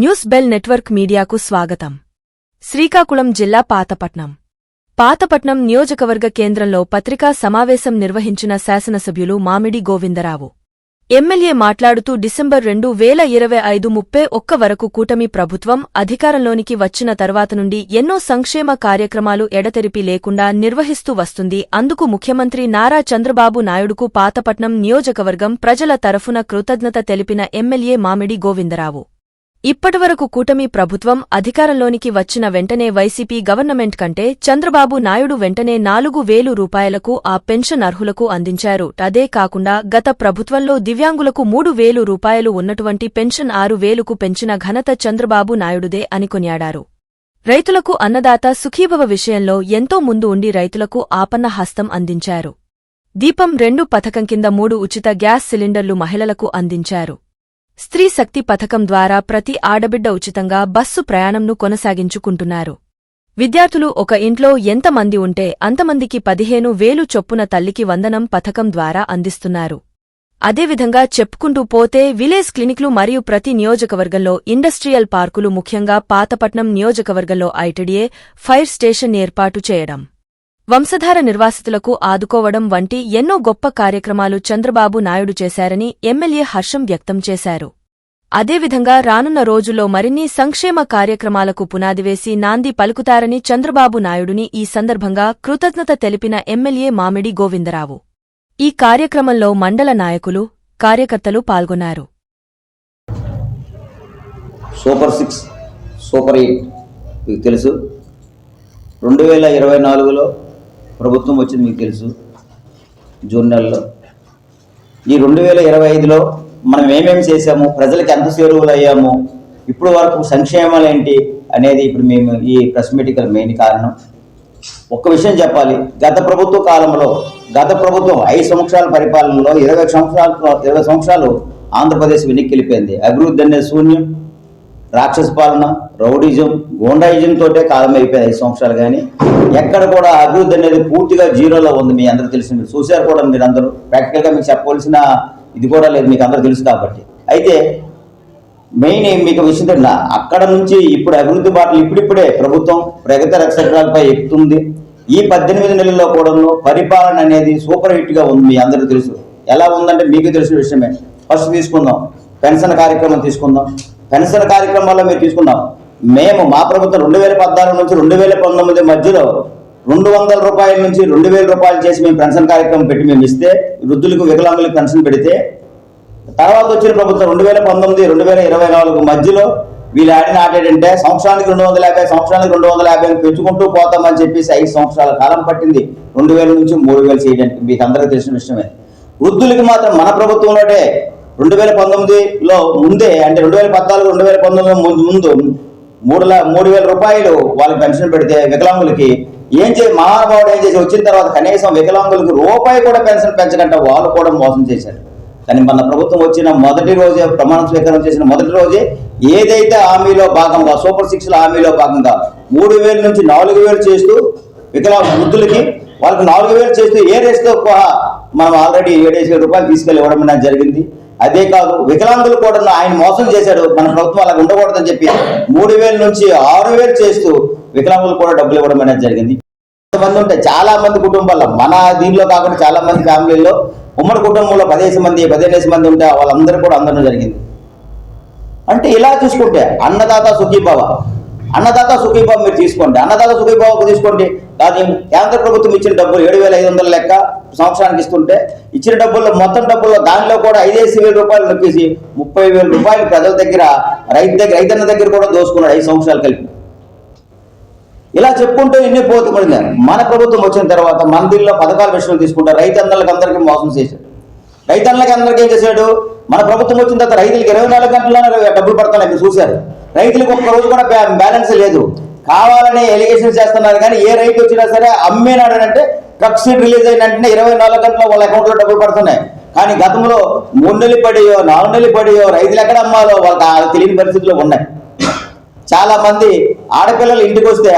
News bell network మీడియాకు స్వాగతం. శ్రీకాకుళం జిల్లా పాతపట్నం. పాతపట్నం నియోజకవర్గ కేంద్రంలో పత్రికా సమావేశం నిర్వహించిన శాసనసభ్యులు మామిడి గోవిందరావు. ఎమ్మెల్యే మాట్లాడుతూ డిసెంబర్ రెండు వేల ఇరవై ఐదు ముప్పై ఒక్క వరకు కూటమి ప్రభుత్వం అధికారంలోనికి వచ్చిన తర్వాత నుండి ఎన్నో సంక్షేమ కార్యక్రమాలు ఎడతెరిపి లేకుండా నిర్వహిస్తూ వస్తుంది. అందుకు ముఖ్యమంత్రి నారా చంద్రబాబు నాయుడుకు పాతపట్నం నియోజకవర్గం ప్రజల తరఫున కృతజ్ఞత తెలిపిన ఎమ్మెల్యే మామిడి గోవిందరావు. ఇప్పటివరకు కూటమి ప్రభుత్వం అధికారంలోనికి వచ్చిన వెంటనే వైసీపీ గవర్నమెంట్ కంటే చంద్రబాబు నాయుడు వెంటనే నాలుగు వేలు రూపాయలకు ఆ పెన్షన్ అర్హులకు అందించారు. అదే కాకుండా గత ప్రభుత్వంలో దివ్యాంగులకు మూడు వేలు రూపాయలు ఉన్నటువంటి పెన్షన్ ఆరు వేలుకు పెంచిన ఘనత చంద్రబాబు నాయుడుదే అని కొనియాడారు. రైతులకు అన్నదాత సుఖీభవ విషయంలో ఎంతో ముందు ఉండి రైతులకు ఆపన్న హస్తం అందించారు. దీపం రెండు పథకం కింద మూడు ఉచిత గ్యాస్ సిలిండర్లు మహిళలకు అందించారు. స్త్రీ శక్తి పథకం ద్వారా ప్రతి ఆడబిడ్డ ఉచితంగా బస్సు ప్రయాణంను కొనసాగించుకుంటున్నారు. విద్యార్థులు ఒక ఇంట్లో ఎంతమంది ఉంటే అంతమందికి పదిహేను వేలు చొప్పున తల్లికి వందనం పథకం ద్వారా అందిస్తున్నారు. అదేవిధంగా చెప్పుకుంటూ పోతే విలేజ్ క్లినిక్లు మరియు ప్రతి నియోజకవర్గంలో ఇండస్ట్రియల్ పార్కులు ముఖ్యంగా పాతపట్నం నియోజకవర్గంలో ఐటిడిఏ ఫైర్ స్టేషన్ ఏర్పాటు చేయడం. వంశధార నిర్వాసితులకు ఆదుకోవడం వంటి ఎన్నో గొప్ప కార్యక్రమాలు చంద్రబాబు నాయుడు చేశారని ఎమ్మెల్యే హర్షం వ్యక్తం చేశారు. అదేవిధంగా రానున్న రోజుల్లో మరిన్ని సంక్షేమ కార్యక్రమాలకు పునాదివేసి నాంది పలుకుతారని చంద్రబాబు నాయుడుని ఈ సందర్భంగా కృతజ్ఞత తెలిపిన ఎమ్మెల్యే మామిడి గోవిందరావు. ఈ కార్యక్రమంలో మండల నాయకులు కార్యకర్తలు పాల్గొన్నారు. సూపర్ సిక్స్ సూపర్ ఎయిట్ మీకు తెలుసు. రెండు వేల ఇరవై నాలుగులో ప్రభుత్వం వచ్చింది మీకు తెలుసు జూన్ నెలలో. ఈ రెండు వేల ఇరవై ఐదులో మనం ఏమేమి చేశాము ప్రజలకు ఎంత సేరువులు అయ్యాము ఇప్పుడు వరకు సంక్షేమాలు ఏంటి అనేది ఇప్పుడు మేము ఈ ప్రెస్ మీటింగ్ మెయిన్ కారణం. ఒక్క విషయం చెప్పాలి గత ప్రభుత్వ కాలంలో గత ప్రభుత్వం ఐదు సంవత్సరాల పరిపాలనలో ఇరవై సంవత్సరాలు ఇరవై సంవత్సరాలు ఆంధ్రప్రదేశ్ వెనక్కి వెళ్ళిపోయింది. అభివృద్ధి అనేది శూన్యం రాక్షస పాలన రౌడిజం గోండాయిజం తోటే కాలం అయిపోయింది ఐదు సంవత్సరాలు కానీ. ఎక్కడ కూడా అభివృద్ధి అనేది పూర్తిగా జీరోలో ఉంది మీ అందరూ తెలిసి మీరు చూశారు కూడా మీరు అందరూ ప్రాక్టికల్గా మీకు చెప్పవలసిన ఇది కూడా లేదు మీకు అందరూ తెలుసు కాబట్టి. అయితే మెయిన్ మీకు విషయం తెలియదు? అక్కడ నుంచి ఇప్పుడు అభివృద్ధి బాటలు ఇప్పుడిప్పుడే ప్రభుత్వం ప్రగతి నక్షత్రాలపై ఎక్కుతుంది. ఈ పద్దెనిమిది నెలల్లో కూడా పరిపాలన అనేది సూపర్ హిట్గా ఉంది మీ అందరూ తెలుసు. ఎలా ఉందంటే మీకు తెలిసిన విషయమే. ఫస్ట్ తీసుకుందాం. పెన్షన్ కార్యక్రమం తీసుకుందాం. పెన్షన్ కార్యక్రమాల్లో మీరు తీసుకున్నాం. మేము మా ప్రభుత్వం రెండు వేల పద్నాలుగు నుంచి రెండు వేల పంతొమ్మిది మధ్యలో రెండు వందల రూపాయల నుంచి రెండు వేల రూపాయలు చేసి మేము పెన్షన్ కార్యక్రమం పెట్టి మేము ఇస్తే వృద్ధులకు వికలాంగులకు పెన్షన్ పెడితే తర్వాత వచ్చిన ప్రభుత్వం రెండు వేల పంతొమ్మిది రెండు వేల ఇరవై నాలుగు మధ్యలో వీళ్ళు ఆడిన ఆట ఏంటంటే సంవత్సరానికి రెండు వందల యాభై సంవత్సరానికి రెండు వందల యాభై పెంచుకుంటూ పోతామని చెప్పేసి ఐదు సంవత్సరాల కాలం పట్టింది. రెండు వేల నుంచి మూడు వేలు చేయడానికి మీకు అందరికీ తెలిసిన విషయమే. వృద్ధులకి మాత్రం మన ప్రభుత్వంలోనే రెండు వేల పంతొమ్మిదిలో ముందే అంటే రెండు వేల పద్నాలుగు రెండు వేల పంతొమ్మిది ముందు ముందు మూడు మూడు వేల రూపాయలు వాళ్ళకి పెన్షన్ పెడితే వికలాంగులకి ఏం చే మహానుభావుడు ఏం చేసి వచ్చిన తర్వాత కనీసం వికలాంగులకు రూపాయి కూడా పెన్షన్ పెంచకంటే వాళ్ళు కూడా మోసం చేశారు. కానీ మన ప్రభుత్వం వచ్చిన మొదటి రోజే ప్రమాణ స్వీకారం చేసిన మొదటి రోజే ఏదైతే హామీలో భాగంగా సూపర్ సిక్స్ల హామీలో భాగంగా మూడు వేల నుంచి నాలుగు వేలు చేస్తూ వికలాంగ వృద్ధులకి వాళ్ళకి నాలుగు వేలు చేస్తూ ఏ రేస్తో మనం ఆల్రెడీ ఏడేసి రూపాయలు తీసుకెళ్ళి ఇవ్వడం జరిగింది. అదే కాదు వికలాంగులు కూడా ఆయన మోసం చేశాడు. మన ప్రభుత్వం అలా ఉండకూడదని చెప్పి మూడు వేల నుంచి ఆరు వేలు చేస్తూ వికలాంగులు కూడా డబ్బులు ఇవ్వడం అనేది జరిగింది. కొంతమంది ఉంటే చాలా మంది కుటుంబాల్లో మన దీనిలో కాకుండా చాలా మంది ఫ్యామిలీలో ఉమ్మడి కుటుంబంలో పదిహేను మంది పదిహేను మంది ఉంటే వాళ్ళందరూ కూడా అందడం జరిగింది. అంటే ఇలా చూసుకుంటే అన్నదాత సుఖీభావ. అన్నదాత సుఖీభావం మీరు తీసుకోండి. అన్నదాత సుఖీభావం తీసుకోండి. కానీ కేంద్ర ప్రభుత్వం ఇచ్చిన డబ్బులు ఏడు వేల ఐదు వందల లెక్క సంవత్సరానికి ఇస్తుంటే ఇచ్చిన డబ్బుల్లో మొత్తం డబ్బుల్లో దానిలో కూడా ఐదేసి వేల రూపాయలు నొక్కేసి ముప్పై వేల రూపాయలు ప్రజల దగ్గర రైతు దగ్గర రైతన్న దగ్గర కూడా దోసుకున్నాడు ఐదు సంవత్సరాలు కలిపి. ఇలా చెప్పుకుంటూ ఎన్ని పోతుంది మన ప్రభుత్వం వచ్చిన తర్వాత మన దీనిలో పథకాల విషయం తీసుకుంటారు రైతన్నలకు అందరికీ మోసం చేశాడు. రైతన్నలకి అందరికీ ఏం చేశాడు? మన ప్రభుత్వం వచ్చిన తర్వాత రైతులకు ఇరవై నాలుగు గంటల్లోనే డబ్బులు పడుతున్నాయి మీరు చూశారు. రైతులకు ఒక్క రోజు కూడా బ్యాలెన్స్ లేదు. కావాలని ఎలిగేషన్ చేస్తున్నారు కానీ ఏ రైతు వచ్చినా సరే అమ్మేనాడనంటే అంటే ట్రక్ సీట్ రిలీజ్ అయిన వెంటనే ఇరవై నాలుగు గంటల వాళ్ళ అకౌంట్లో డబ్బులు పడుతున్నాయి. కానీ గతంలో మూడు నెలలు పడియో నాలుగు నెలలు పడియో రైతులు ఎక్కడ అమ్మాలో వాళ్ళకి ఆ తెలియని పరిస్థితుల్లో ఉన్నాయి. చాలా మంది ఆడపిల్లలు ఇంటికి వస్తే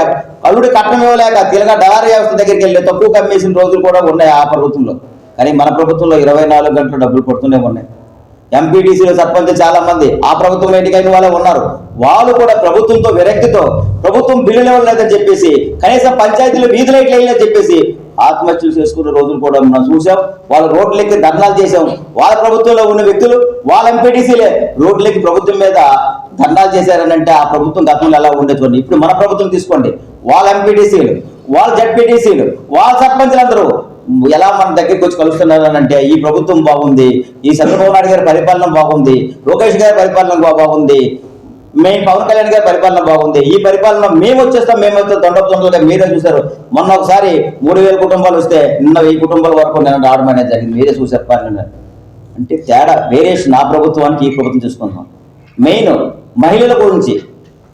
అల్లుడి కట్నం ఇవ్వలేక తెలంగాణ డలారీ వ్యవస్థ దగ్గరికి వెళ్ళి తక్కువ కమ్మేసిన రోజులు కూడా ఉన్నాయి ఆ ప్రభుత్వంలో. కానీ మన ప్రభుత్వంలో ఇరవై నాలుగు గంటలు డబ్బులు పడుతూనే ఉన్నాయి. ఎంపీటీసీలో సర్పంచ్ చాలా మంది ఆ ప్రభుత్వం ఎన్నికైన వాళ్ళే ఉన్నారు. వాళ్ళు కూడా ప్రభుత్వంతో విరక్తితో ప్రభుత్వం బిల్లు లెవెల్ లేదని చెప్పేసి కనీసం పంచాయతీలు వీధి లైట్లు వేయలేదని చెప్పేసి ఆత్మహత్యలు చేసుకున్న రోజులు కూడా మనం చూసాం. వాళ్ళు రోడ్లెక్కి ధర్నాలు చేసాం వాళ్ళ ప్రభుత్వంలో ఉన్న వ్యక్తులు వాళ్ళ ఎంపీటీసీలే రోడ్లెక్కి ప్రభుత్వం మీద ధర్నాలు చేశారని అంటే ఆ ప్రభుత్వం గతంలో ఎలా ఉండేది? ఇప్పుడు మన ప్రభుత్వం తీసుకోండి. వాళ్ళ ఎంపీటీసీలు వాళ్ళ జడ్పీటీసీలు వాళ్ళ సర్పంచ్లు అందరూ ఎలా మన దగ్గరికి వచ్చి కలుస్తున్నారు అని అంటే ఈ ప్రభుత్వం బాగుంది ఈ చంద్రబాబు నాయుడు గారి పరిపాలన బాగుంది లోకేష్ గారి పరిపాలన బాగుంది మేము పవన్ కళ్యాణ్ గారి పరిపాలన బాగుంది ఈ పరిపాలన మేము వచ్చేస్తాం మేము వచ్చేస్తాం దొండ దొండలుగా మీరే చూశారు. మొన్న ఒకసారి మూడు వేల కుటుంబాలు వస్తే నిన్న వెయ్యి కుటుంబాల వరకు నేను రావడం అనేది జరిగింది మీరే చూసారు పార్లమెంట్ అంటే తేడా వేరియేషన్ ఆ ప్రభుత్వానికి ఈ ప్రభుత్వం చూసుకుందాం మెయిన్ మహిళల గురించి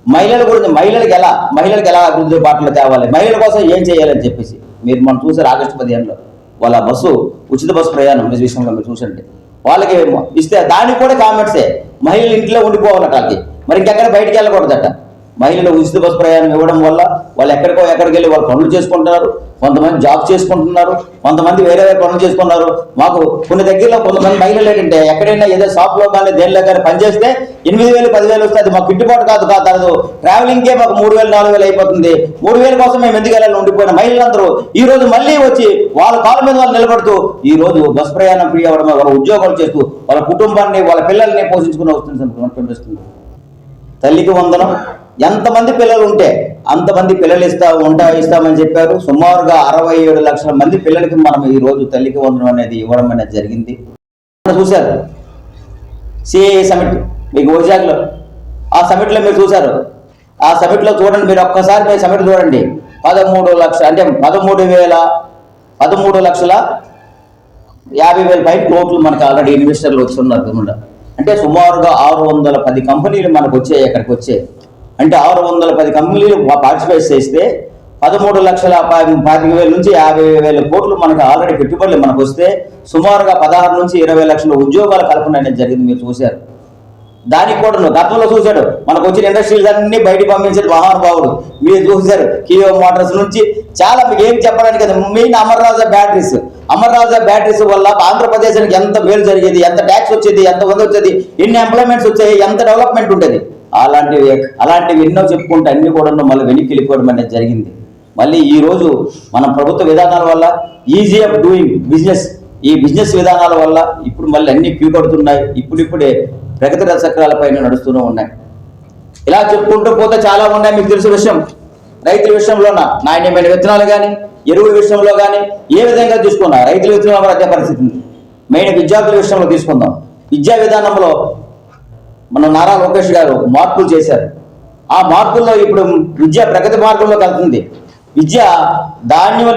మహిళల గురించి మహిళలకు ఎలా మహిళలకు ఎలా అభివృద్ధి పాటలు తేవాలి మహిళల కోసం ఏం చేయాలని చెప్పేసి. మీరు మనం చూసారు ఆగస్టు పదిహేనులో. వాళ్ళ బస్సు ఉచిత బస్సు ప్రయాణం విషయంలో మీరు చూసండి వాళ్ళకి ఇస్తే దానికి కూడా కామెంట్సే మహిళలు ఇంట్లో ఉండిపోవాలట వాళ్ళకి. మరి ఇంకెక్కడ బయటికి వెళ్ళకూడదట. మహిళలు ఉచిత బస్సు ప్రయాణం ఇవ్వడం వల్ల వాళ్ళు ఎక్కడికో ఎక్కడికి వెళ్ళి వాళ్ళు పనులు చేసుకుంటున్నారు కొంతమంది జాబ్ చేసుకుంటున్నారు కొంతమంది వేరే వేరే పనులు చేసుకున్నారు మాకు కొన్ని దగ్గరలో కొంతమంది మహిళలు ఏంటంటే ఎక్కడైనా ఏదో షాప్లో కానీ దేనిలో కానీ పనిచేస్తే ఎనిమిది వేలు పదివేలు వస్తుంది మాకు గిట్టుబాటు కాదు కాదు. తనదు ట్రావెలింగ్కే మాకు మూడు వేలు నాలుగు వేలు అయిపోతుంది. మూడు వేల కోసం మేము ఎందుకు వెళ్ళాలి ఉండిపోయిన మహిళలందరూ ఈ రోజు మళ్ళీ వచ్చి వాళ్ళ కాళ్ళ మీద వాళ్ళు నిలబడుతూ ఈ రోజు బస్ ప్రయాణం ఫ్రీ అవ్వడం వాళ్ళ ఉద్యోగాలు చేస్తూ వాళ్ళ కుటుంబాన్ని వాళ్ళ పిల్లల్ని పోషించుకుని వస్తుంది కనిపిస్తుంది తల్లికి వందనం ఎంతమంది పిల్లలు ఉంటే అంతమంది పిల్లలు ఇస్తా ఉంటా ఇస్తామని చెప్పారు. సుమారుగా అరవై ఏడు లక్షల మంది పిల్లలకి మనం ఈ రోజు తల్లికి వందనం అనేది ఇవ్వడం అనేది జరిగింది. చూశారు. సిఏఏ సమిట్ మీకు వైజాగ్లో ఆ సమిట్లో మీరు చూశారు. ఆ సమిట్లో చూడండి మీరు ఒక్కసారి మీరు సమిట్ చూడండి. పదమూడు లక్ష అంటే పదమూడు వేల పదమూడు లక్షల యాభై వేల పై కోట్లు మనకి ఆల్రెడీ ఇన్వెస్టర్లు వస్తున్నారు. అంటే సుమారుగా ఆరు వందల పది కంపెనీలు మనకు వచ్చాయి ఇక్కడికి వచ్చాయి. అంటే ఆరు వందల పది కంపెనీలు పార్టిసిపేట్ చేస్తే పదమూడు లక్షల పాతిక వేల నుంచి యాభై వేల కోట్లు మనకు ఆల్రెడీ పెట్టుబడులు మనకు వస్తే సుమారుగా పదహారు నుంచి ఇరవై లక్షల ఉద్యోగాల కల్పన అనేది జరిగింది మీరు చూశారు. దానికి కూడా గతంలో చూశాడు. మనకు వచ్చిన ఇండస్ట్రీస్ అన్ని బయటికి పంపించాడు మహానుభావుడు. మీరు చూశారు కియో మోటార్స్ నుంచి చాలా మీకు ఏం చెప్పడానికి కదా main Amararaja batteries. Amararaja batteries వల్ల ఆంధ్రప్రదేశానికి ఎంత మేలు జరిగేది ఎంత ట్యాక్స్ వచ్చేది ఎంత మంది వచ్చేది ఎన్ని ఎంప్లాయ్మెంట్స్ వచ్చాయి ఎంత డెవలప్మెంట్ ఉండేది. అలాంటివి అలాంటివి ఎన్నో చెప్పుకుంటే అన్ని కూడా మళ్ళీ వెనక్కి వెళ్ళిపోవడం అనేది జరిగింది. మళ్ళీ ఈరోజు మన ప్రభుత్వ విధానాల వల్ల ఈజీ ఆఫ్ డూయింగ్ బిజినెస్ ఈ బిజినెస్ విధానాల వల్ల ఇప్పుడు మళ్ళీ అన్ని పీకొడుతున్నాయి. ఇప్పుడిప్పుడే ప్రగతి రథ చక్రాల పైన నడుస్తూనే ఉన్నాయి. ఇలా చెప్పుకుంటూ పోతే చాలా ఉన్నాయి. మీకు తెలిసిన విషయం. రైతుల విషయంలోన? నాణ్యమైన విత్తనాలు కానీ ఎరువుల విషయంలో కానీ ఏ విధంగా తీసుకున్నా? రైతుల విత్తనాల కూడా అదే పరిస్థితి ఉంది. మెయిన్ విద్యార్థుల విషయంలో తీసుకుందాం. విద్యా విధానంలో మన నారా లోకేష్ గారు మార్పులు చేశారు. ఆ మార్పుల్లో ఇప్పుడు విద్య ప్రగతి మార్గంలోకి వెళ్తుంది విద్య ధాన్యం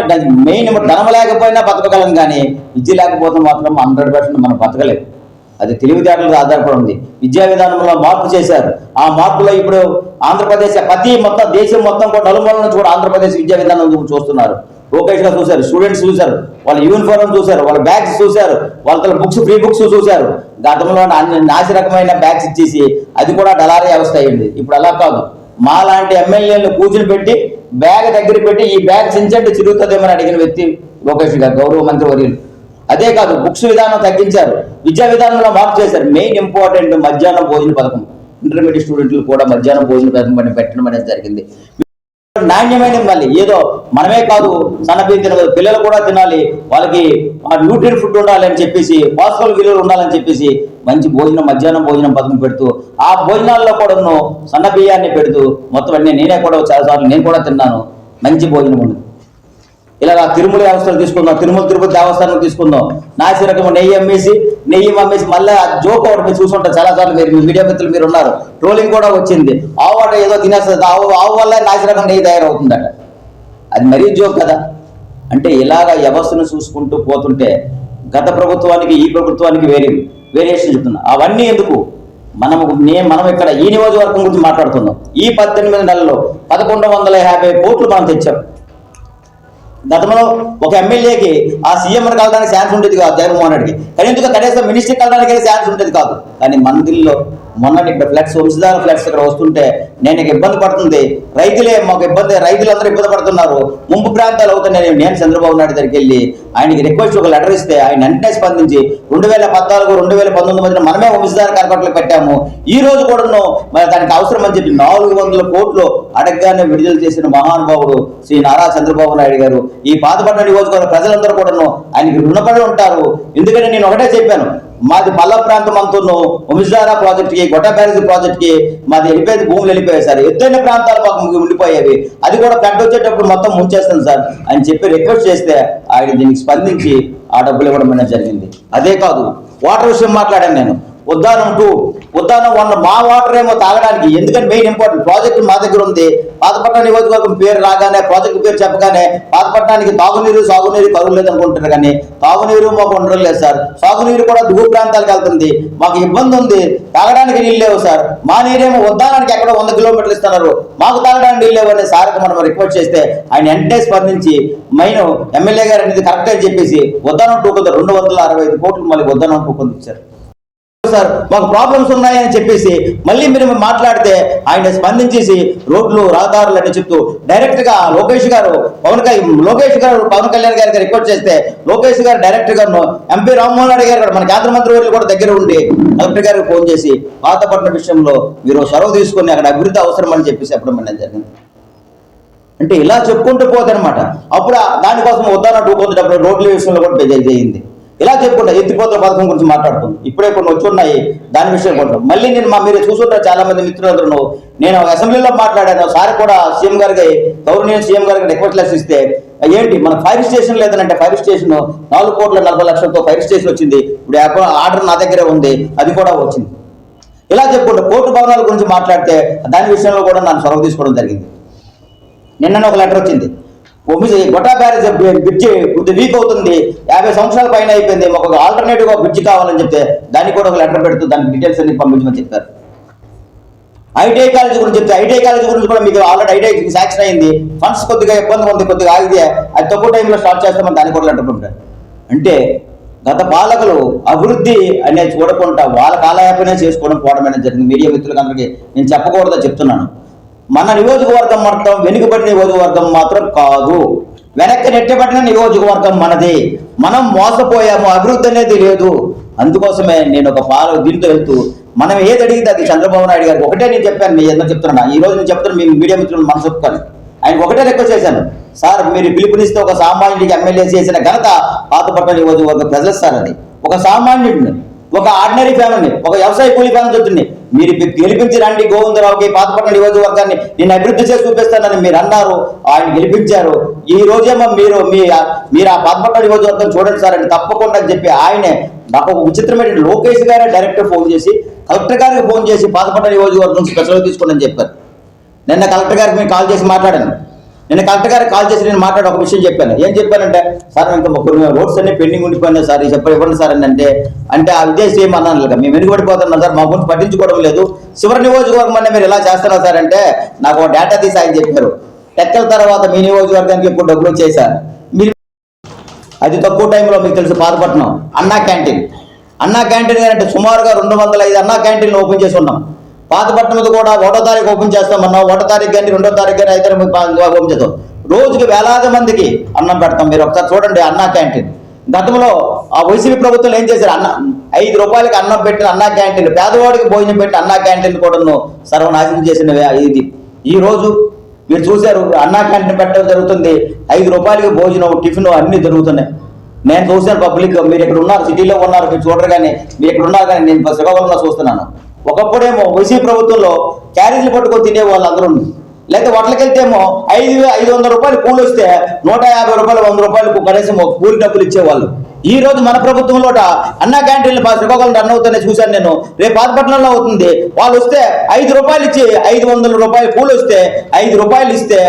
మెయిన్ ధనం లేకపోయినా బతకగలం కానీ విద్య లేకపోతే మాత్రం హండ్రెడ్ పర్సెంట్ మనం బతకలేము అది తెలివితేటలు ఆధారపడి ఉంది. విద్యా విధానంలో మార్పు చేశారు. ఆ మార్పులో ఇప్పుడు ఆంధ్రప్రదేశ్ ప్రతి మొత్తం దేశం మొత్తం కూడా నలుమూల నుంచి కూడా ఆంధ్రప్రదేశ్ విద్యా విధానం చూస్తున్నారు. లోకేష్గా చూశారు స్టూడెంట్స్ చూశారు వాళ్ళ యూనిఫామ్ చూశారు వాళ్ళ బ్యాగ్స్ చూశారు వాళ్ళ బుక్స్ ఫ్రీ బుక్స్ చూశారు. గతంలో నాసి రకమైన బ్యాగ్స్ ఇచ్చేసి అది కూడా డలారీ వ్యవస్థ అయింది ఇప్పుడు అలా కాదు. మా లాంటి ఎమ్మెల్యేలను కూర్చుని పెట్టి బ్యాగ్ దగ్గర పెట్టి ఈ బ్యాగ్ చించండి చిరుగుతుందేమని అడిగిన వ్యక్తి లోకేష్ గారు గౌరవ మంత్రి వర్యులు. అదే కాదు బుక్స్ విధానం తగ్గించారు. విద్యా విధానంలో మార్పు చేశారు. మెయిన్ ఇంపార్టెంట్ మధ్యాహ్నం భోజన పథకం. ఇంటర్మీడియట్ స్టూడెంట్లు కూడా మధ్యాహ్నం భోజన పథకం పెట్టడం అనేది జరిగింది. నాణ్యమైన మళ్ళీ ఏదో మనమే కాదు సన్నబియ్యం తినదు. పిల్లలు కూడా తినాలి. వాళ్ళకి న్యూట్రియన్ ఫుడ్ ఉండాలి అని చెప్పేసి పాస్కల్ విలువలు ఉండాలని చెప్పేసి మంచి భోజనం మధ్యాహ్నం భోజనం పథకం పెడుతూ ఆ భోజనాల్లో కూడా సన్న బియ్యాన్ని పెడుతూ మొత్తం అన్ని నేనే కూడా చాలాసార్లు నేను కూడా తిన్నాను. మంచి భోజనం ఉండదు. ఇలా తిరుమల వ్యవస్థలు తీసుకుందాం తిరుమల తిరుపతి దేవస్థానం తీసుకుందాం. నాసి రకం నెయ్యి అమ్మేసి నెయ్యి అమ్మేసి మళ్ళీ ఆ జోక్ ఒకటి మీరు చూసుంటారు చాలా సార్లు మీరు మీ మీడియా మిత్రులు మీరు ఉన్నారు. ట్రోలింగ్ కూడా వచ్చింది. ఆవు అంటే ఏదో తినేస్తుంది ఆవు ఆవు వల్ల నాసి రకం నెయ్యి తయారవుతుందట. అది మరీ జోక్ కదా. అంటే ఇలాగ వ్యవస్థను చూసుకుంటూ పోతుంటే గత ప్రభుత్వానికి ఈ ప్రభుత్వానికి వేరే వేరియేషన్ చెప్తున్నా. అవన్నీ ఎందుకు? మనము నేను మనం ఇక్కడ ఈ నియోజకవర్గం గురించి మాట్లాడుతున్నాం. ఈ పద్దెనిమిది నెలల్లో పదకొండు వందల యాభై కోట్లు మనం తెచ్చాం. గతంలో ఒక ఎమ్మెల్యేకి ఆ సీఎం కలడానికి ఛాన్స్ ఉండేది కాదు జగన్మోహన్ రెడ్డికి. కానీ ఎందుకు కనీసం మినిస్టర్ కలడానికి ఛాన్స్ ఉండేది కాదు. కానీ మందిల్లో మొన్న ఇక్కడ ఫ్లడ్స్ వంశధార ఫ్లడ్స్ ఇక్కడ వస్తుంటే నేను ఇబ్బంది పడుతుంది. రైతులే మాకు ఇబ్బంది రైతులందరూ ఇబ్బంది పడుతున్నారు. ముంపు ప్రాంతాలు అవుతున్నాయి. నేను చంద్రబాబు నాయుడు దగ్గరికి వెళ్ళి ఆయనకి రిక్వెస్ట్ ఒక లెటర్ ఇస్తే ఆయన వెంటనే స్పందించి రెండు వేల పద్నాలుగు రెండు వేల పంతొమ్మిది మధ్యన మనమే వంశధార కార్పొరేట్లు పెట్టాము. ఈ రోజు కూడాను మరి దానికి అవసరం అని చెప్పి నాలుగు వందల కోట్లు అడగగానే విడుదల చేసిన మహానుభావుడు శ్రీ నారా చంద్రబాబు నాయుడు గారు. ఈ బాధపడిన నియోజకవర్గ ప్రజలందరూ కూడాను ఆయనకి రుణపడి ఉంటారు. ఎందుకంటే నేను ఒకటే చెప్పాను మాది పల్ల ప్రాంతం అంతును ఉమిజారా ప్రాజెక్ట్కి కి ప్రాజెక్ట్కి బ్యారేజ్ మాది వెళ్ళిపోయేది భూములు వెళ్ళిపోయాయి సార్. ఎత్తైన ప్రాంతాలు మాకు ఉండిపోయేవి. అది కూడా ఫ్లడ్ వచ్చేటప్పుడు మొత్తం ముంచేస్తాను సార్ అని చెప్పి రిక్వెస్ట్ చేస్తే ఆయన దీనికి స్పందించి ఆ డబ్బులు ఇవ్వడం అనేది జరిగింది. అదే కాదు వాటర్ విషయం మాట్లాడాను నేను. ఉద్దానం టూ ఉద్దానం వన్ మా వాటర్ ఏమో తాగడానికి ఎందుకంటే మెయిన్ ఇంపార్టెంట్ ప్రాజెక్ట్ మా దగ్గర ఉంది. పాతపట్నం నియోజకవర్గం పేరు రాగానే ప్రాజెక్ట్ పేరు చెప్పగానే పాతపట్నానికి తాగునీరు సాగునీరు కరువు లేదనుకుంటున్నారు కానీ తాగునీరు మాకు ఉండడం లేదు సార్. సాగునీరు కూడా దిగు ప్రాంతాలకు వెళ్తుంది. మాకు ఇబ్బంది ఉంది. తాగడానికి నీళ్ళు లేవు సార్. మా నీరేమో ఉద్దానానికి ఎక్కడో వంద కిలోమీటర్లు ఇస్తున్నారు. మాకు తాగడానికి నీళ్ళు లేవు అనే సార్కి మనం రిక్వెస్ట్ చేస్తే ఆయన వెంటనే స్పందించి మైన్ ఎమ్మెల్యే గారు అనేది కరెక్ట్ అని చెప్పేసి ఉద్దానం టూ రెండు వందల అరవై ఐదు కోట్లు మళ్ళీ ఉద్దానం టూ సార్. ఇచ్చారు సార్ మాకు ప్రాబ్లమ్స్ ఉన్నాయని చెప్పేసి మళ్ళీ మీరు మాట్లాడితే ఆయన స్పందించేసి రోడ్లు రహదారులు అని చెప్తూ డైరెక్ట్గా లోకేష్ గారు పవన్ లోకేష్ గారు పవన్ కళ్యాణ్ గారికి రిక్వెస్ట్ చేస్తే లోకేష్ గారు డైరెక్ట్గా ఎంపీ రామ్మోహన్ రెడ్డి గారు కూడా మన కేంద్ర మంత్రి వారు కూడా దగ్గర ఉండి కలెక్టర్ గారికి ఫోన్ చేసి పాతపట్నం విషయంలో మీరు చొరవ తీసుకొని అక్కడ అభివృద్ధి అవసరం అని చెప్పేసి అప్పుడు మనం జరిగింది. అంటే ఇలా చెప్పుకుంటూ పోదనమాట అప్పుడు దానికోసం ఉదాహరణ టూ కొంత డబ్బులు రోడ్ల విషయంలో కూడా చేయింది ఇలా చెప్పుకుంటా ఎత్తిపోతల పథకం గురించి మాట్లాడుతుంది. ఇప్పుడే కొన్ని వచ్చి ఉన్నాయి దాని విషయం కొంటాం. మళ్ళీ నేను మా మీరు చూసుంటారు చాలా మంది మిత్రులందరూ. నేను అసెంబ్లీలో మాట్లాడాను సార్ కూడా సీఎం గారికి గౌరవనీయ సీఎం గారికి రిక్వెస్ట్ లెస్ ఇస్తే ఏంటి మన ఫైర్ స్టేషన్ లేదనంటే ఫైర్ స్టేషన్ నాలుగు కోట్ల నలభై లక్షలతో ఫైర్ స్టేషన్ వచ్చింది. ఇప్పుడు ఆర్డర్ నా దగ్గరే ఉంది అది కూడా వచ్చింది. ఇలా చెప్పుకుంటే కోర్టు భవనాల గురించి మాట్లాడితే దాని విషయంలో కూడా నన్ను చొరవ తీసుకోవడం జరిగింది. నిన్న ఒక లెటర్ వచ్చింది. ఒమిసి గొట్టా బ్యారేజ్ బ్రిడ్జ్ కొద్ది వీక్ అవుతుంది యాభై సంవత్సరాల పైన అయిపోయింది. ఒక ఆల్టర్నేటివ్ బ్రిడ్జ్ కావాలని చెప్తే దానికి కూడా ఒక లెటర్ పెడుతూ దానికి డీటెయిల్స్ అన్ని పంపించమని చెప్పారు. ఐటీఐ కాలేజ్ గురించి చెప్తే ఐటీఐ కాలేజ్ గురించి కూడా మీకు ఆల్రెడీ ఐటీఐ శాంక్షన్ అయింది. ఫండ్స్ కొద్దిగా ఇబ్బంది ఉంది కొద్దిగా ఆగితే అది తక్కువ టైంలో స్టార్ట్ చేస్తామని దానికి కూడా లెటర్ పంపారు అంటే గత పాలకులు అభివృద్ధి అనేది చూడకుండా వాళ్ళ కాలయాపనే చేసుకోవడం పోవడం అనేది జరిగింది? మీడియా మిత్రులకు అందరికీ నేను చెప్పకూడదో చెప్తున్నాను. మన నియోజకవర్గం మొత్తం వెనుకబడిన నియోజకవర్గం మాత్రం కాదు. వెనక్కి నెట్టబడిన నియోజకవర్గం మనది. మనం మోసపోయాము అభివృద్ధి అనేది లేదు. అందుకోసమే నేను ఒక పాల దీంతో వెళ్తూ మనం ఏది అడిగితే అది చంద్రబాబు నాయుడు గారికి. ఒకటే నేను చెప్పాను మీ ఎందుకు చెప్తున్నా. ఈ రోజు నేను చెప్తున్నా మీ మీడియా మిత్రులు మనసు ఒప్పుకొని ఆయన ఒకటే రిక్వెస్ట్ చేశాను. సార్ మీరు పిలుపునిస్తే ఒక సామాన్యుడికి ఎమ్మెల్యే చేసిన ఘనత పాతపట్నం నియోజకవర్గ ప్రజలు సార్ అది. ఒక సామాన్యుడిని ఒక ఆర్డినరీ ఫ్యామిలీ ఒక వ్యవసాయ కూలి ఫ్యామిలీ చెప్తుంది మీరు గెలిపించి రండి గోవిందరావుకి పాతపట్నం నియోజకవర్గాన్ని. నేను అభివృద్ధి చేసి చూపిస్తానని మీరు అన్నారు ఆయన గెలిపించారు. ఈ రోజేమో మీరు మీ మీరు ఆ పాతపట్నం నియోజకవర్గం చూడండి సార్ అని తప్పకుండా అని చెప్పి ఆయనే నాకు ఒక విచిత్రమైన లోకేష్ గారే డైరెక్టర్ ఫోన్ చేసి కలెక్టర్ గారికి ఫోన్ చేసి పాతపట్నం నియోజకవర్గం స్పెషల్గా తీసుకోండి అని చెప్పారు. నిన్న కలెక్టర్ గారికి మీరు కాల్ చేసి మాట్లాడాను. నేను కలెక్టర్ గారికి కాల్ చేసి నేను మాట్లాడి ఒక విషయం చెప్పాను. ఏం చెప్పానంటే సార్ ఇంకా కొన్ని రోడ్స్ అన్ని పెండింగ్ ఉండిపోయినాయి సార్ చెప్పారు ఇవ్వండి సార్ అని అంటే అంటే ఆ విదేశీ అన్నాను మేము వెనుకబడిపోతున్నాం సార్ మా గురించి పట్టించుకోవడం లేదు. చివరి నియోజకవర్గం అనే మీరు ఎలా చేస్తున్నారు సార్? అంటే నాకు డేటా తీసి ఆయన చెప్పారు. టెక్కల తర్వాత మీ నియోజకవర్గానికి ఇప్పుడు డబ్బులు చేశారు మీరు అది తక్కువ టైంలో మీకు తెలుసు పాతపట్నం అన్నా క్యాంటీన్. అన్నా క్యాంటీన్ అంటే సుమారుగా రెండు వందల ఐదు అన్నా క్యాంటీన్లు ఓపెన్ చేసి ఉన్నాం. పాత మీద కూడా ఒకటో తారీఖు ఓపెన్ చేస్తామన్నాం ఒకటో తారీఖు కానీ రెండో తారీఖు కానీ ఐదు ఓపెన్ చేస్తాం రోజుకి వేలాది మందికి అన్నం పెడతాం. మీరు ఒకసారి చూడండి అన్నా క్యాంటీన్. గతంలో ఆ వైసీపీ ప్రభుత్వం ఏం చేశారు? అన్న ఐదు రూపాయలకి అన్నం పెట్టిన అన్నా క్యాంటీన్ పేదవాడికి భోజనం పెట్టి అన్నా క్యాంటీన్ కూడా సర్వనాశనం చేసిన ఇది. ఈ రోజు మీరు చూశారు అన్నా క్యాంటీన్ పెట్టడం జరుగుతుంది. ఐదు రూపాయలకి భోజనం టిఫిన్ అన్ని జరుగుతున్నాయి. నేను చూశాను పబ్లిక్ మీరు ఇక్కడ ఉన్నారు సిటీలో ఉన్నారు మీరు చూడరు కానీ మీరు ఇక్కడ ఉన్నారు కానీ నేను శ్రీకాకుళంలో చూస్తున్నాను. ఒకప్పుడేమో వైసీపీ ప్రభుత్వంలో క్యారేజీలు పట్టుకొని తినే వాళ్ళు అందరూ లేకపోతే వడ్లకెళ్తేమో ఐదు ఐదు వందల రూపాయలు కూలి వస్తే నూట యాభై రూపాయలు వంద రూపాయలు కనీసం కూలి డబ్బులు ఇచ్చేవాళ్ళు. ఈ రోజు మన ప్రభుత్వంలో అన్న క్యాంటీన్లు పది శ్రీకాకుళం రన్ అవుతున్నాయి చూశాను నేను. రేపు పాతపట్నంలో అవుతుంది. వాళ్ళు వస్తే ఐదు రూపాయలు ఇచ్చి ఐదు వందల రూపాయలు కూలి వస్తే ఐదు రూపాయలు ఇస్తే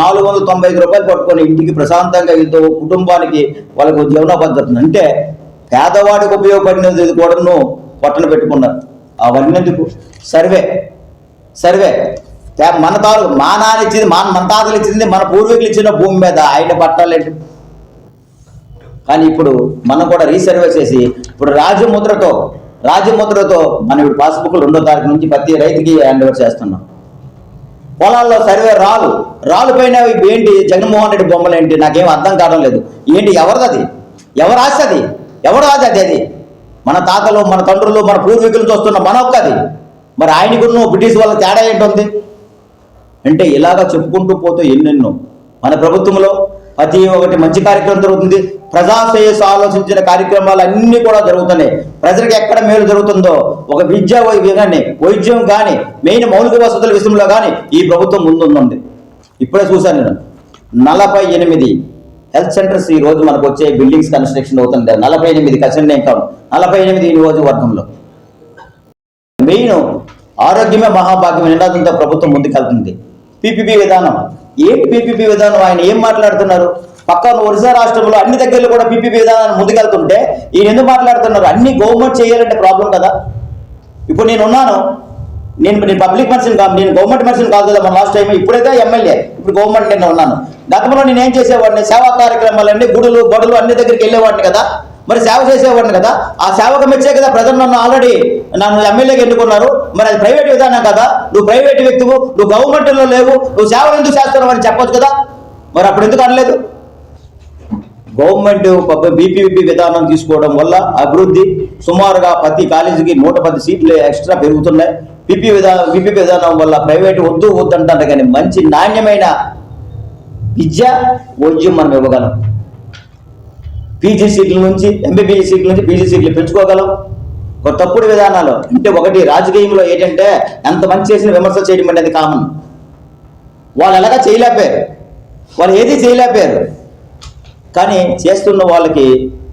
నాలుగు వందల తొంభై ఐదు రూపాయలు పట్టుకొని ఇంటికి ప్రశాంతంగా ఇద్దరు కుటుంబానికి వాళ్ళకు జీవనోపాధి అంటే పేదవాడికి ఉపయోగపడినది కూడాను పట్టణ పెట్టుకున్నారు. అవన్నీ ఎందుకు సర్వే. సర్వే మన తాలు మా నాన్న ఇచ్చింది మా మన తాతలు ఇచ్చింది మన పూర్వీకులు ఇచ్చిన భూమి మీద ఆయన పట్టాలేంటి కానీ ఇప్పుడు మనం కూడా రీసర్వే చేసి ఇప్పుడు రాజముద్రతో రాజముద్రతో మనం ఇప్పుడు పాస్బుక్ రెండో తారీఖు నుంచి ప్రతి రైతుకి హ్యాండ్ ఓవర్ చేస్తున్నాం. పొలాల్లో సర్వే రాలు. రాలు పైన ఏంటి జగన్మోహన్ రెడ్డి బొమ్మలు ఏంటి? నాకేం అర్థం కావడం లేదు. ఏంటి ఎవరిది అది? ఎవరు ఆస్తి అది? ఎవరు ఆస్తి అది అది? మన తాతలు మన తండ్రులు మన పూర్వీకులు చూస్తున్న మన ఒక్కది మరి ఆయనకున్న బ్రిటిష్ వాళ్ళ తేడా ఏంటుంది? అంటే ఇలాగా చెప్పుకుంటూ పోతే ఎన్నెన్నో. మన ప్రభుత్వంలో ప్రతి ఒక్కటి మంచి కార్యక్రమం జరుగుతుంది. ప్రజాశ్రేయస్సు ఆలోచించిన కార్యక్రమాలు అన్నీ కూడా జరుగుతున్నాయి. ప్రజలకు ఎక్కడ మేలు జరుగుతుందో ఒక విద్య కానీ వైద్యం కానీ మెయిన్ మౌలిక వసతుల విషయంలో కానీ ఈ ప్రభుత్వం ముందుంది ఇప్పుడే చూశాను నేను. నలభై ఎనిమిది హెల్త్ సెంటర్స్ ఈ రోజు మనకు వచ్చే బిల్డింగ్స్ కన్స్ట్రక్షన్ అవుతుంది నలభై ఎనిమిది కసండి ఇంకా నలభై ఎనిమిది నియోజకవర్గంలో మెయిన్ ఆరోగ్యమే మహాభాగ్యం నినాదంతో ప్రభుత్వం ముందుకెళ్తుంది పీపీపీ విధానం. ఏం పీపీపీ విధానం? ఆయన ఏం మాట్లాడుతున్నారు? పక్కన ఒరిస్సా రాష్ట్రంలో అన్ని దగ్గరలో కూడా పీపీపీ విధానాన్ని ముందుకెళ్తుంటే ఈయన ఎందుకు మాట్లాడుతున్నారు? అన్ని గవర్నమెంట్ చేయాలంటే ప్రాబ్లం కదా. ఇప్పుడు నేను ఉన్నాను. నేను నేను పబ్లిక్ పర్సన్ కాదు నేను గవర్నమెంట్ పర్సన్ కాదు కదా మన లాస్ట్ టైం ఇప్పుడైతే ఎమ్మెల్యే ఇప్పుడు గవర్నమెంట్ నేను ఉన్నాను. గతంలో నేను ఏం చేసేవాడిని? సేవా కార్యక్రమాలన్నీ గుడులు బడులు అన్ని దగ్గరికి వెళ్ళేవాడిని కదా. మరి సేవ చేసేవాడిని కదా. ఆ సేవకు మెచ్చే కదా ప్రజలు నన్ను ఆల్రెడీ నన్ను ఎమ్మెల్యేగా ఎన్నుకున్నారు. మరి అది ప్రైవేట్ విధానం కదా. నువ్వు ప్రైవేట్ వ్యక్తివు నువ్వు గవర్నమెంట్లో లేవు నువ్వు సేవ ఎందుకు చేస్తున్నావు అని చెప్పొచ్చు కదా. మరి అప్పుడు ఎందుకు అనలేదు? గవర్నమెంట్ బీపీపీ విధానం తీసుకోవడం వల్ల అభివృద్ధి సుమారుగా ప్రతి కాలేజీకి నూట పది సీట్లు ఎక్స్ట్రా పెరుగుతున్నాయి. పీపీ విధానం విపి విధానం వల్ల ప్రైవేట్ వద్దు వద్దు అంటారు కానీ మంచి నాణ్యమైన విద్య వైద్యం మనం ఇవ్వగలం. పీజీ సీట్ల నుంచి ఎంబీబీఎస్ సీట్ల నుంచి పీజీ సీట్లు పెంచుకోగలం. ఒక తప్పుడు విధానాలు అంటే ఒకటి రాజకీయంలో ఏంటంటే ఎంత మంచి చేసిన విమర్శలు చేయడం అనేది కామన్. వాళ్ళు ఎలాగా చేయలేకపోయారు. వాళ్ళు ఏది చేయలేకపోయారు. కానీ చేస్తున్న వాళ్ళకి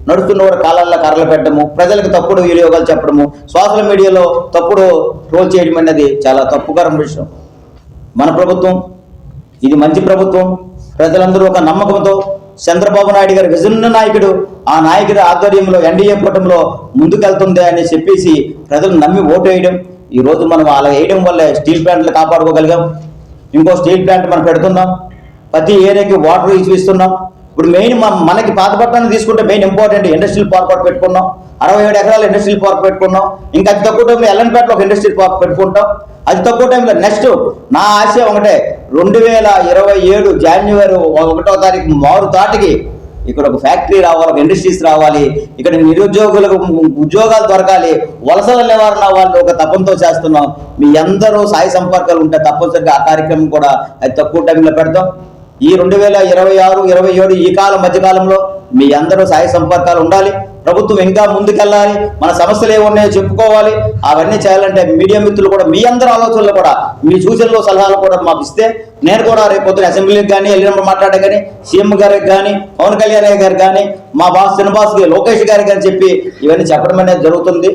నడుస్తున్న వారు కాలాల్లో కర్రలు పెట్టడము ప్రజలకు తప్పుడు వినియోగాలు చెప్పడము సోషల్ మీడియాలో తప్పుడు ట్రోల్ చేయడం అనేది చాలా తప్పుకరం విషయం. మన ప్రభుత్వం ఇది మంచి ప్రభుత్వం. ప్రజలందరూ ఒక నమ్మకంతో చంద్రబాబు నాయుడు గారి విజన్న నాయకుడు. ఆ నాయకుడి ఆధ్వర్యంలో ఎన్డీఏ కూటమిలో ముందుకెళ్తుంది అని చెప్పేసి ప్రజలు నమ్మి ఓటు వేయడం ఈరోజు మనం అలా వేయడం వల్లే స్టీల్ ప్లాంట్లు కాపాడుకోగలిగాం. ఇంకో స్టీల్ ప్లాంట్ మనం పెడుతున్నాం. ప్రతి ఏరియాకి వాటర్ ఇస్తున్నాం ఇప్పుడు మెయిన్ మనకి పాతపట్నాన్ని తీసుకుంటే మెయిన్ ఇంపార్టెంట్ ఇండస్ట్రియల్ పార్క్ ఒకటి పెట్టుకున్నాం. అరవై ఏడు ఎకరాల ఇండస్ట్రియల్ పార్క్ పెట్టుకున్నాం. ఇంకా అతి తక్కువ టైంలో ఎల్ఎన్పేటలో ఒక ఇండస్ట్రియల్ పార్క్ పెట్టుకుంటాం. అతి తక్కువ టైంలో నెక్స్ట్ నా ఆశయం ఒకటే రెండు వేల ఇరవై ఏడు జాన్యువరి ఒకటో తారీఖు మారు తాటికి ఇక్కడ ఒక ఫ్యాక్టరీ రావాలి ఒక ఇండస్ట్రీస్ రావాలి. ఇక్కడ నిరుద్యోగులకు ఉద్యోగాలు దొరకాలి. వలసల నివారణ వాళ్ళు ఒక తపంతో చేస్తున్నాం. మీ అందరూ సాయి సంపర్కాలు ఉంటే తప్పనిసరిగా ఆ కార్యక్రమం కూడా అది తక్కువ టైంలో పెడతాం. ఈ రెండు వేల ఇరవై ఆరు ఇరవై ఏడు ఈ కాలం మధ్యకాలంలో మీ అందరూ సహాయ సంపర్కాలు ఉండాలి. ప్రభుత్వం ఇంకా ముందుకెళ్ళాలి. మన సమస్యలు ఏమున్నాయో చెప్పుకోవాలి. అవన్నీ చేయాలంటే మీడియా మిత్రులు కూడా మీ అందరి ఆలోచనలు కూడా మీ సూచనలు సలహాలు కూడా మాకు ఇస్తే నేను కూడా రేపొద్దున అసెంబ్లీకి కానీ వెళ్ళినప్పుడు మాట్లాడే కానీ సీఎం గారికి కానీ పవన్ కళ్యాణ్ గారికి కానీ మా బాస్ శ్రీనివాస్ లోకేష్ గారికి అని చెప్పి ఇవన్నీ చెప్పడం అనేది జరుగుతుంది.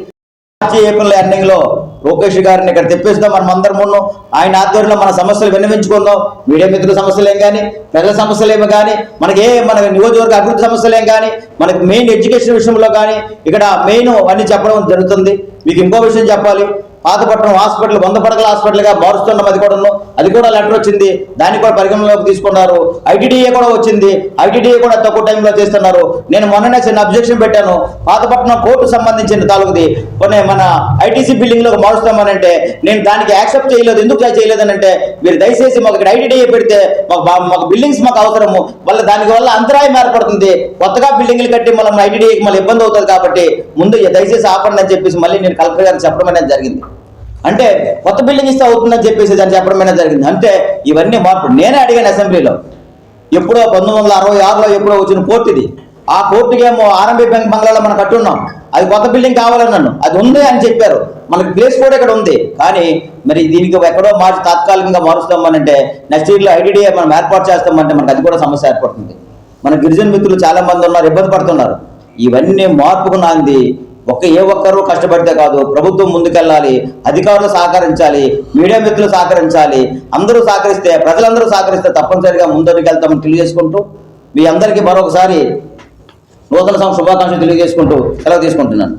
మార్చి ఏప్రిల్ ఎండింగ్లో లోకేష్ గారిని ఇక్కడ తెప్పిస్తాం మనం అందరం ఉన్నాం. ఆయన ఆధ్వర్యంలో మన సమస్యలు విన్నవించుకుందాం. మీడియా మిత్రుల సమస్యలు ఏం కానీ ప్రజల సమస్యలు ఏమి కానీ మనకి ఏ మన నియోజకవర్గ అభివృద్ధి సమస్యలు ఏం కానీ మనకి మెయిన్ ఎడ్యుకేషన్ విషయంలో కానీ ఇక్కడ మెయిన్ అన్ని చెప్పడం జరుగుతుంది. మీకు ఇంకో విషయం చెప్పాలి. పాతపట్నం హాస్పిటల్ వంద పడకల హాస్పిటల్గా మారుస్తున్నాం అది కూడా అది కూడా లెటర్ వచ్చింది. దాన్ని కూడా పరిగణలోకి తీసుకున్నారు. ఐటీడీఏ కూడా వచ్చింది. ఐటీడీఏ కూడా తక్కువ టైంలో చేస్తున్నారు. నేను మొన్ననే చిన్న అబ్జెక్షన్ పెట్టాను. పాతపట్నం కోర్టు సంబంధించిన తాలూకుది. కొన్ని మన ఐటీసీ బిల్డింగ్లో మారుస్తామనంటే నేను దానికి యాక్సెప్ట్ చేయలేదు ఎందుకు చేయలేదని అంటే మీరు దయచేసి మాకు ఇక్కడ ఐటీడీఏ పెడితే మాకు మాకు బిల్డింగ్స్ మాకు అవసరము. వల్ల దానికి వల్ల అంతరాయం ఏర్పడుతుంది. కొత్తగా బిల్డింగ్లు కట్టి మళ్ళీ ఐటీడీఏకి మళ్ళీ ఇబ్బంది అవుతుంది కాబట్టి ముందు దయచేసి ఆపండి అని చెప్పేసి మళ్ళీ నేను కలెక్టర్ గారికి చెప్పడం అనేది జరిగింది. అంటే కొత్త బిల్డింగ్ ఇస్తే అవుతుందని చెప్పేసి దాన్ని చెప్పడం జరిగింది. అంటే ఇవన్నీ మార్పు. నేనే అడిగాను అసెంబ్లీలో. ఎప్పుడో పంతొమ్మిది వందల అరవై ఆరులో ఎప్పుడో వచ్చిన కోర్టు ఇది. ఆ కోర్టుకి ఏమో ఆర్ఎంబీ బ్యాంక్ బంగ్లాలో మనం కట్టున్నాం. అది కొత్త బిల్డింగ్ కావాలన్నాను అది ఉంది అని చెప్పారు. మనకి ప్లేస్ కూడా ఇక్కడ ఉంది. కానీ మరి దీనికి ఎక్కడో మార్చి తాత్కాలికంగా మారుస్తామనంటే నెక్స్ట్ ఇయర్లో ఐటీడీఏ మనం ఏర్పాటు చేస్తామంటే మనకు అది కూడా సమస్య ఏర్పడుతుంది. మన గిరిజన మిత్రులు చాలా మంది ఉన్నారు ఇబ్బంది పడుతున్నారు. ఇవన్నీ మార్పుకు నాంది ఒక్క ఏ ఒక్కరూ కష్టపడితే కాదు ప్రభుత్వం ముందుకెళ్ళాలి అధికారులు సహకరించాలి మీడియా మిత్రులు సహకరించాలి అందరూ సహకరిస్తే ప్రజలందరూ సహకరిస్తే తప్పనిసరిగా ముందరికి వెళ్తామని తెలియజేసుకుంటూ మీ అందరికీ మరొకసారి నూతన సంవత్సర శుభాకాంక్షలు తెలియజేసుకుంటూ సెలవు తీసుకుంటున్నాను.